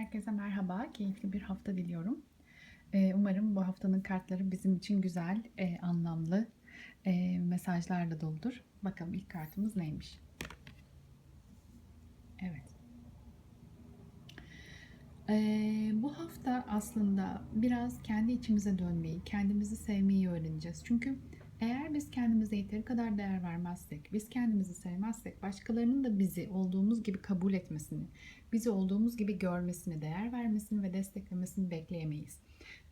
Herkese merhaba, keyifli bir hafta diliyorum. Ee, umarım bu haftanın kartları bizim için güzel, e, anlamlı e, mesajlarla doludur. Bakalım ilk kartımız neymiş? Evet. Ee, bu hafta aslında biraz kendi içimize dönmeyi, kendimizi sevmeyi öğreneceğiz. Çünkü eğer biz kendimize yeteri kadar değer vermezsek, biz kendimizi sevmezsek başkalarının da bizi olduğumuz gibi kabul etmesini, bizi olduğumuz gibi görmesini, değer vermesini ve desteklemesini bekleyemeyiz.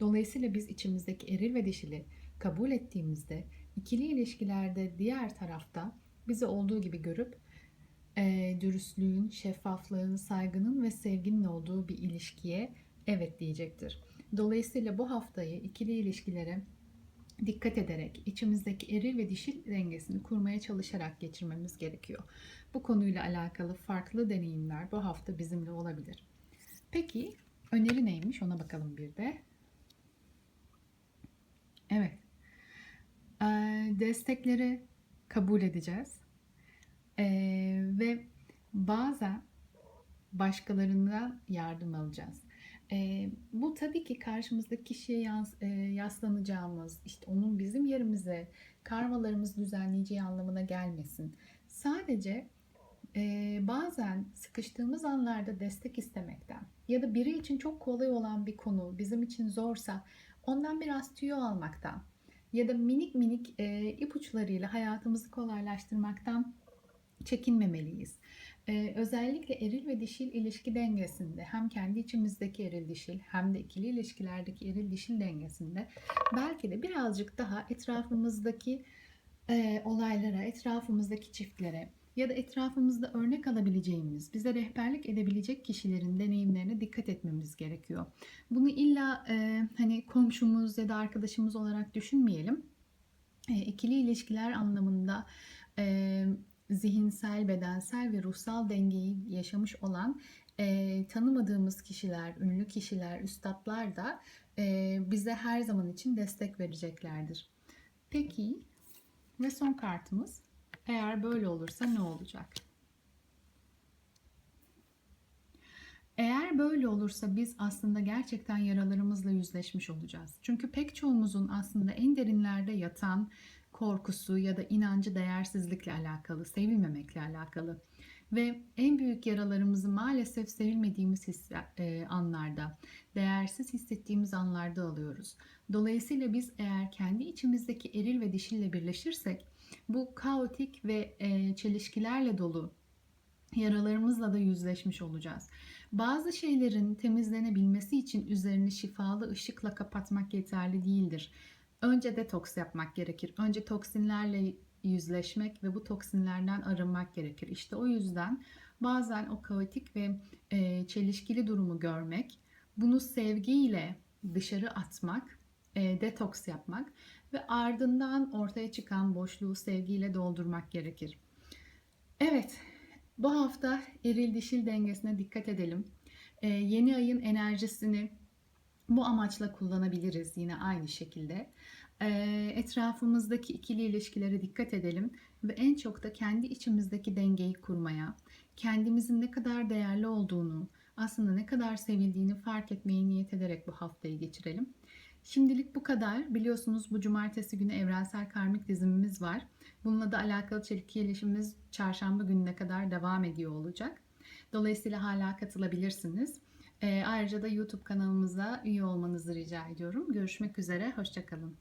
Dolayısıyla biz içimizdeki eril ve dişili kabul ettiğimizde ikili ilişkilerde diğer tarafta bizi olduğu gibi görüp e, dürüstlüğün, şeffaflığın, saygının ve sevginin olduğu bir ilişkiye evet diyecektir. Dolayısıyla bu haftayı ikili ilişkilere dikkat ederek içimizdeki eril ve dişil dengesini kurmaya çalışarak geçirmemiz gerekiyor. Bu konuyla alakalı farklı deneyimler bu hafta bizimle olabilir. Peki öneri neymiş ona bakalım bir de. Evet. Ee, destekleri kabul edeceğiz. Ee, ve bazen başkalarından yardım alacağız. Ee, bu tabii ki karşımızdaki kişiye yas, e, yaslanacağımız, işte onun bizim yerimize karmalarımızı düzenleyeceği anlamına gelmesin. Sadece e, bazen sıkıştığımız anlarda destek istemekten ya da biri için çok kolay olan bir konu bizim için zorsa ondan biraz tüyo almaktan ya da minik minik e, ipuçlarıyla hayatımızı kolaylaştırmaktan çekinmemeliyiz. Ee, özellikle eril ve dişil ilişki dengesinde hem kendi içimizdeki eril dişil hem de ikili ilişkilerdeki eril dişil dengesinde belki de birazcık daha etrafımızdaki e, olaylara, etrafımızdaki çiftlere ya da etrafımızda örnek alabileceğimiz, bize rehberlik edebilecek kişilerin deneyimlerine dikkat etmemiz gerekiyor. Bunu illa e, hani komşumuz ya da arkadaşımız olarak düşünmeyelim. E, ikili ilişkiler anlamında e, zihinsel, bedensel ve ruhsal dengeyi yaşamış olan e, tanımadığımız kişiler, ünlü kişiler, üstadlar da e, bize her zaman için destek vereceklerdir. Peki ve son kartımız eğer böyle olursa ne olacak? Eğer böyle olursa biz aslında gerçekten yaralarımızla yüzleşmiş olacağız. Çünkü pek çoğumuzun aslında en derinlerde yatan korkusu ya da inancı değersizlikle alakalı, sevilmemekle alakalı. Ve en büyük yaralarımızı maalesef sevilmediğimiz his, e, anlarda, değersiz hissettiğimiz anlarda alıyoruz. Dolayısıyla biz eğer kendi içimizdeki eril ve dişille birleşirsek bu kaotik ve e, çelişkilerle dolu yaralarımızla da yüzleşmiş olacağız. Bazı şeylerin temizlenebilmesi için üzerini şifalı ışıkla kapatmak yeterli değildir. Önce detoks yapmak gerekir. Önce toksinlerle yüzleşmek ve bu toksinlerden arınmak gerekir. İşte o yüzden bazen o kaotik ve e, çelişkili durumu görmek, bunu sevgiyle dışarı atmak, e, detoks yapmak ve ardından ortaya çıkan boşluğu sevgiyle doldurmak gerekir. Evet, bu hafta eril dişil dengesine dikkat edelim. E, yeni ayın enerjisini bu amaçla kullanabiliriz yine aynı şekilde. Etrafımızdaki ikili ilişkilere dikkat edelim ve en çok da kendi içimizdeki dengeyi kurmaya, kendimizin ne kadar değerli olduğunu, aslında ne kadar sevildiğini fark etmeyi niyet ederek bu haftayı geçirelim. Şimdilik bu kadar. Biliyorsunuz bu cumartesi günü evrensel karmik dizimimiz var. Bununla da alakalı çelik iletişimimiz çarşamba gününe kadar devam ediyor olacak. Dolayısıyla hala katılabilirsiniz. E, ayrıca da YouTube kanalımıza üye olmanızı rica ediyorum. Görüşmek üzere, hoşçakalın.